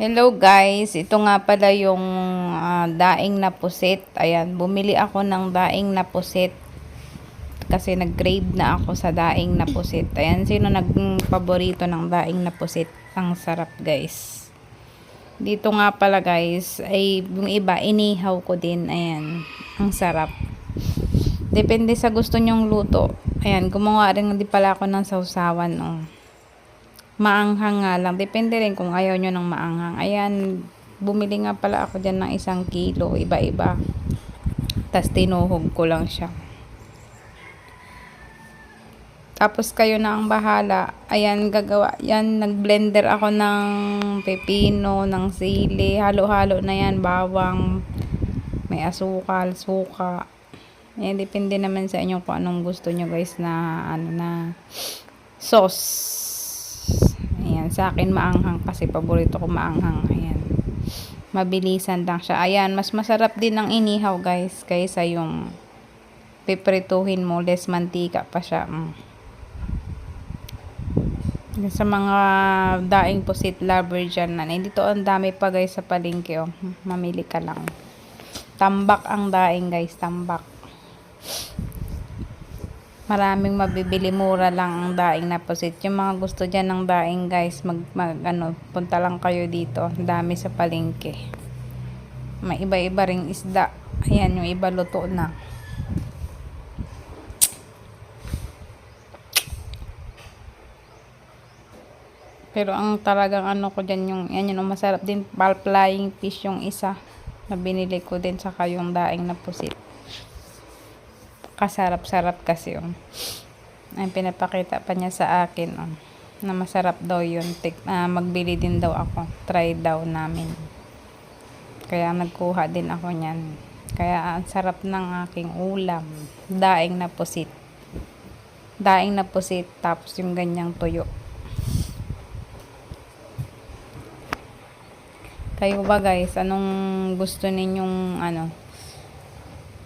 Hello guys, ito nga pala yung ah, daing na pusit. Ayan, bumili ako ng daing na pusit. Kasi nag-crave na ako sa daing na pusit. Ayan, sino nag-paborito ng daing na pusit? Ang sarap guys. Dito nga pala guys, ay yung iba, inihaw ko din. Ayan, ang sarap. Depende sa gusto nyong luto. Ayan, gumawa rin din pala ako ng sausawan. Oh maanghang nga lang. Depende rin kung ayaw nyo ng maanghang. Ayan, bumili nga pala ako dyan ng isang kilo, iba-iba. Tapos tinuhog ko lang siya. Tapos kayo na ang bahala. Ayan, gagawa. Yan, nag-blender ako ng pepino, ng sili. Halo-halo na yan, bawang. May asukal, suka. Ayan, depende naman sa inyo kung anong gusto nyo guys na, ano na, sauce. Sa akin maanghang kasi paborito ko maanghang. Ayan. Mabilisan lang siya. Ayan, mas masarap din ang inihaw guys kaysa yung piprituhin mo, less mantika pa siya. Mm. Sa mga daing pusit lover dyan na. Dito ang dami pa guys sa palengke. Oh. Mamili ka lang. Tambak ang daing guys, tambak maraming mabibili. Mura lang ang daing na pusit. Yung mga gusto dyan ng daing guys mag, mag ano punta lang kayo dito. Ang dami sa palengke. May iba iba ring isda. Ayan yung iba luto na. Pero ang talagang ano ko dyan yung yan yung masarap din. Flying fish yung isa na binili ko din sa yung daing na pusit kasarap-sarap kasi um. Ay pinapakita pa niya sa akin um, na masarap daw yun. Tik, uh, magbili din daw ako. Try daw namin. Kaya nagkuha din ako niyan. Kaya ang sarap ng aking ulam. Daing na pusit. Daing na pusit tapos yung ganyang tuyo. Kayo ba guys, anong gusto ninyong ano,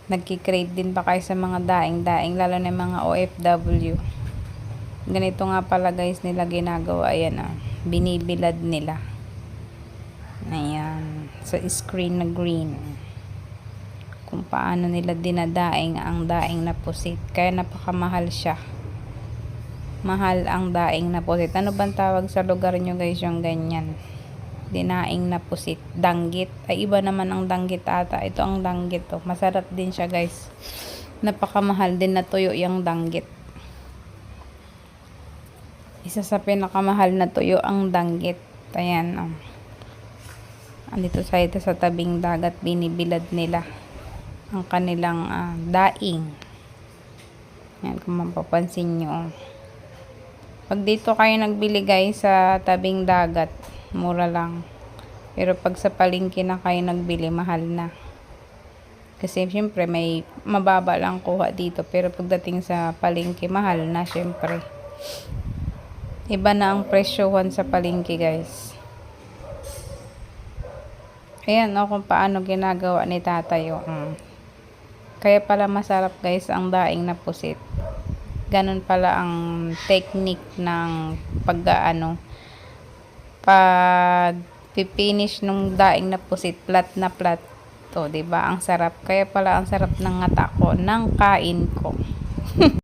nagki-crave din ba kayo sa mga daing-daing lalo na mga OFW ganito nga pala guys nila ginagawa. Ayan ah. Binibilad nila. Ayan. Sa screen na green. Kung paano nila dinadaing ang daing na pusit. Kaya napakamahal siya. Mahal ang daing na pusit. Ano bang tawag sa lugar nyo guys yung ganyan dinaing na pusit. Danggit. Ay, iba naman ang danggit ata. Ito ang danggit to. Oh. Masarap din siya guys. Napakamahal din na tuyo yung danggit. Isa sa pinakamahal na tuyo ang danggit. Ayan. Oh. Andito sa ito sa tabing dagat binibilad nila ang kanilang uh, daing. Yan kung mapapansin nyo. Oh. Pag dito kayo nagbili guys sa tabing dagat, mura lang. Pero pag sa palengke na kayo nagbili, mahal na. Kasi syempre may mababa lang kuha dito. Pero pagdating sa palengke, mahal na syempre. Iba na ang presyohan sa palengke guys. Ayan o oh, kung paano ginagawa ni tatayo. Mm. Kaya pala masarap guys ang daing na pusit. Ganun pala ang technique ng pag-ano pag pipinish nung daing na pusit, plat na plat to, 'di ba? Ang sarap. Kaya pala ang sarap ng ngata ko ng kain ko.